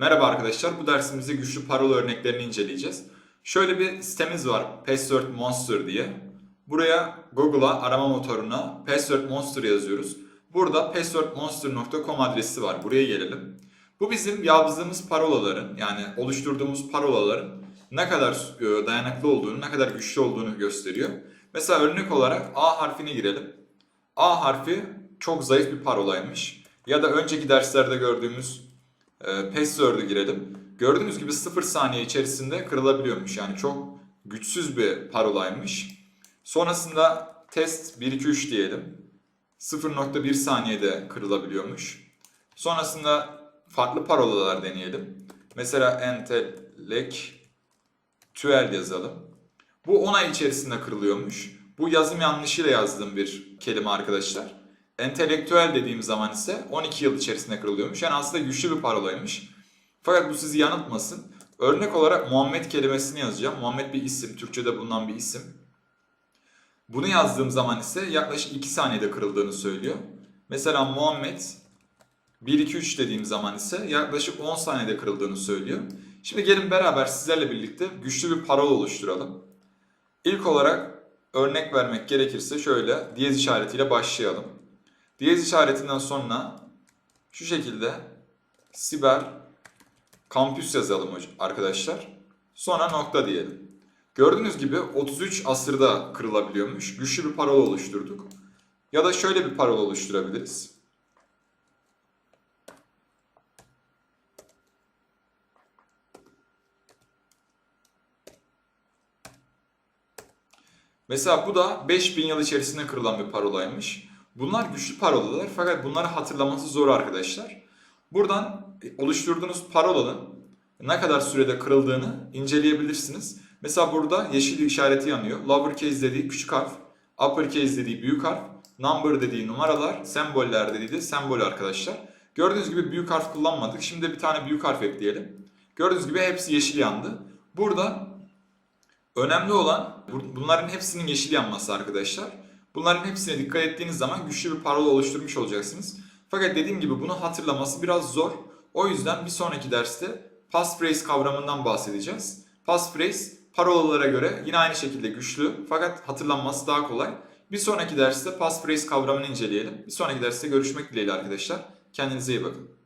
Merhaba arkadaşlar, bu dersimizde güçlü parola örneklerini inceleyeceğiz. Şöyle bir sitemiz var, Password Monster diye. Buraya Google'a arama motoruna Password Monster yazıyoruz. Burada passwordmonster.com adresi var, buraya gelelim. Bu bizim yazdığımız parolaların, yani oluşturduğumuz parolaların ne kadar e, dayanıklı olduğunu, ne kadar güçlü olduğunu gösteriyor. Mesela örnek olarak A harfini girelim. A harfi çok zayıf bir parolaymış. Ya da önceki derslerde gördüğümüz e, password'ü girelim. Gördüğünüz gibi 0 saniye içerisinde kırılabiliyormuş. Yani çok güçsüz bir parolaymış. Sonrasında test 1 2 3 diyelim. 0.1 saniyede kırılabiliyormuş. Sonrasında farklı parolalar deneyelim. Mesela entelektüel yazalım. Bu 10 ay içerisinde kırılıyormuş. Bu yazım yanlışıyla yazdığım bir kelime arkadaşlar. Entelektüel dediğim zaman ise 12 yıl içerisinde kırılıyormuş. Yani aslında güçlü bir parolaymış. Fakat bu sizi yanıltmasın. Örnek olarak Muhammed kelimesini yazacağım. Muhammed bir isim, Türkçe'de bulunan bir isim. Bunu yazdığım zaman ise yaklaşık 2 saniyede kırıldığını söylüyor. Mesela Muhammed 1 2 3 dediğim zaman ise yaklaşık 10 saniyede kırıldığını söylüyor. Şimdi gelin beraber sizlerle birlikte güçlü bir parola oluşturalım. İlk olarak örnek vermek gerekirse şöyle diyez işaretiyle başlayalım. Diyez işaretinden sonra şu şekilde siber kampüs yazalım arkadaşlar. Sonra nokta diyelim. Gördüğünüz gibi 33 asırda kırılabiliyormuş. Güçlü bir parola oluşturduk. Ya da şöyle bir parola oluşturabiliriz. Mesela bu da 5000 yıl içerisinde kırılan bir parolaymış. Bunlar güçlü parolalar fakat bunları hatırlaması zor arkadaşlar. Buradan oluşturduğunuz parolanın ne kadar sürede kırıldığını inceleyebilirsiniz. Mesela burada yeşil işareti yanıyor. Lowercase dediği küçük harf, uppercase dediği büyük harf, number dediği numaralar, semboller dediği de sembol arkadaşlar. Gördüğünüz gibi büyük harf kullanmadık. Şimdi bir tane büyük harf ekleyelim. Gördüğünüz gibi hepsi yeşil yandı. Burada önemli olan bunların hepsinin yeşil yanması arkadaşlar. Bunların hepsine dikkat ettiğiniz zaman güçlü bir parola oluşturmuş olacaksınız. Fakat dediğim gibi bunu hatırlaması biraz zor. O yüzden bir sonraki derste passphrase kavramından bahsedeceğiz. Passphrase parolalara göre yine aynı şekilde güçlü fakat hatırlanması daha kolay. Bir sonraki derste passphrase kavramını inceleyelim. Bir sonraki derste görüşmek dileğiyle arkadaşlar. Kendinize iyi bakın.